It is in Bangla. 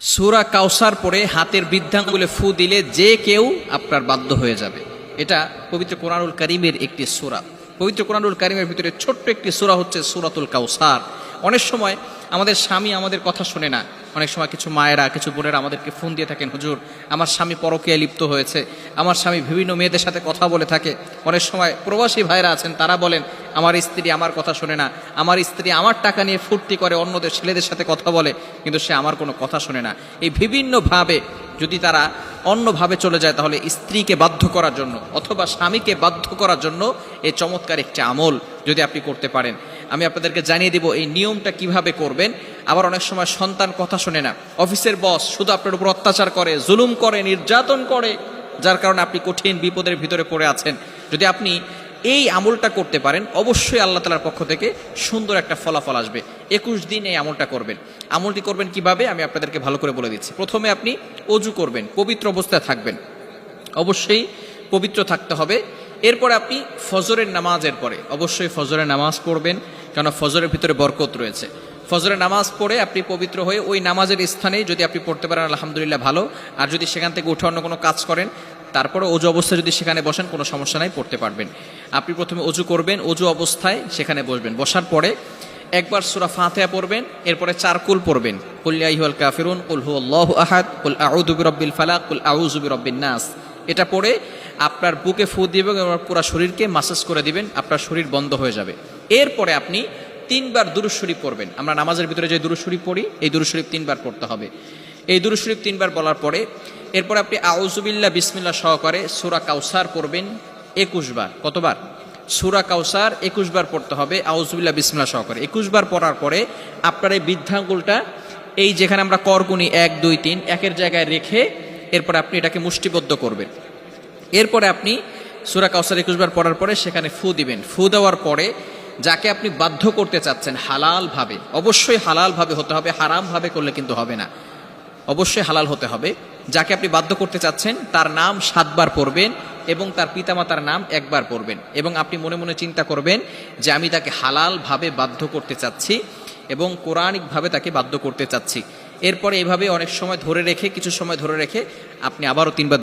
সুরা কাউসার পরে হাতের বৃদ্ধাঙ্গুলে ফু দিলে যে কেউ আপনার বাধ্য হয়ে যাবে। এটা পবিত্র কোরআনুল করিমের একটি সুরা। পবিত্র কোরআনুল করিমের ভিতরে ছোট্ট একটি সুরা হচ্ছে সুরাতুল কাউসার অনেক সময় আমাদের স্বামী আমাদের কথা শোনে না। অনেক সময় কিছু মায়েরা, কিছু বোনেরা আমাদেরকে ফোন দিয়ে থাকেন, হুজুর, আমার স্বামী পরকীয়া লিপ্ত হয়েছে। আমার স্বামী বিভিন্ন মেয়েদের সাথে কথা বলে থাকে। অনেক সময় প্রবাসী ভাইরা আছেন, তারা বলেন আমার স্ত্রী আমার কথা শোনে না, আমার স্ত্রী আমার টাকা নিয়ে ফুর্তি করে অন্যদের ছেলেদের সাথে কথা বলে, কিন্তু সে আমার কোনো কথা শোনে না। এই বিভিন্নভাবে যদি তারা অন্যভাবে চলে যায়, তাহলে স্ত্রীকে বাধ্য করার জন্য অথবা স্বামীকে বাধ্য করার জন্য এই চমৎকার একটি আমল যদি আপনি করতে পারেন। আমি আপনাদেরকে জানিয়ে দিব এই নিয়মটা কীভাবে করবেন। আবার অনেক সময় সন্তান কথা শোনে না। অফিসের বস শুধু আপনার উপর অত্যাচার করে, জুলুম করে, নির্যাতন করে, যার কারণে আপনি কঠিন বিপদের ভিতরে পড়ে আছেন। যদি আপনি এই আমলটা করতে পারেন, অবশ্যই আল্লাহ তালার পক্ষ থেকে সুন্দর একটা ফলাফল আসবে। একুশ দিন এই আমলটা করবেন। আমলটি করবেন কীভাবে? আমি আপনাদেরকে ভালো করে বলে দিচ্ছি। প্রথমে আপনি অজু করবেন, পবিত্র অবস্থায় থাকবেন। অবশ্যই পবিত্র থাকতে হবে। এরপরে আপনি ফজরের নামাজের পরে, অবশ্যই ফজরের নামাজ পড়বেন কেন ফজরের ভিতরে বরকত রয়েছে। ফজরের নামাজ পড়ে আপনি পবিত্র হয়ে ওই নামাজের স্থানে যদি আপনি পড়তে পারেন, আলহামদুলিল্লাহ ভালো। আর যদি সেখান থেকে উঠে অন্য কোনো কাজ করেন তারপরে অজু অবস্থায় যদি সেখানে বসেন, কোনো সমস্যা নাই, পড়তে পারবেন। আপনি প্রথমে অজু করবেন, অজু অবস্থায় সেখানে বসবেন। বসার পরে একবার সুরা ফাতেহা পড়বেন, এরপরে চার কুল পড়বেন কুল্লিয়া ইহুয়াল কাফিরুন, কুল হু আল্লাহ আহাদ, কুল আউযু বিরাব্বিল ফালাক, কুল আউযু বিরাব্বিন নাস। এটা পড়ে আপনার বুকে ফু দিবেন এবং পুরো শরীরকে মাসাজ করে দিবেন, আপনার শরীর বন্ধ হয়ে যাবে। এরপরে আপনি তিনবার দুরুদ শরীফ পড়বেন। আমরা নামাজের ভিতরে যে দুরুদ শরীফ পড়ি, এই দুরুদ শরীফ তিনবার পড়তে হবে। এই দুরুদ শরীফ তিনবার বলার পরে এরপর আপনি আউজুবিল্লাহ বিসমিল্লাহ সহকারে সুরা কাউসার পড়বেন একুশ বার। কতবার? সুরা কাউসার একুশ বার পড়তে হবে আউজুবিল্লাহ বিসমিল্লাহ সহকারে। একুশ বার পড়ার পরে আপনার এই বৃদ্ধাঙ্গুলটা এই যেখানে আমরা করগুনি এক, দুই, তিন একের জায়গায় রেখে এরপর আপনি এটাকে মুষ্টিবদ্ধ করবেন। এরপরে আপনি সুরা কাউসার একুশবার পড়ার পরে সেখানে ফু দিবেন। ফু দেওয়ার পরে যাকে আপনি বাধ্য করতে চাচ্ছেন হালালভাবে, অবশ্যই হালালভাবে হতে হবে, হারামভাবে করলে কিন্তু হবে না। অবশ্যই হালাল হতে হবে। যাকে আপনি বাধ্য করতে চাচ্ছেন, তার নাম সাতবার পড়বেন এবং তার পিতামাতার নাম একবার পড়বেন। এবং আপনি মনে মনে চিন্তা করবেন যে আমি তাকে হালালভাবে বাধ্য করতে চাচ্ছি এবং কোরআনিকভাবে তাকে বাধ্য করতে চাচ্ছি। এরপরে এভাবে অনেক সময় ধরে রেখে, কিছু সময় ধরে রেখে আপনি আবারও তিনবার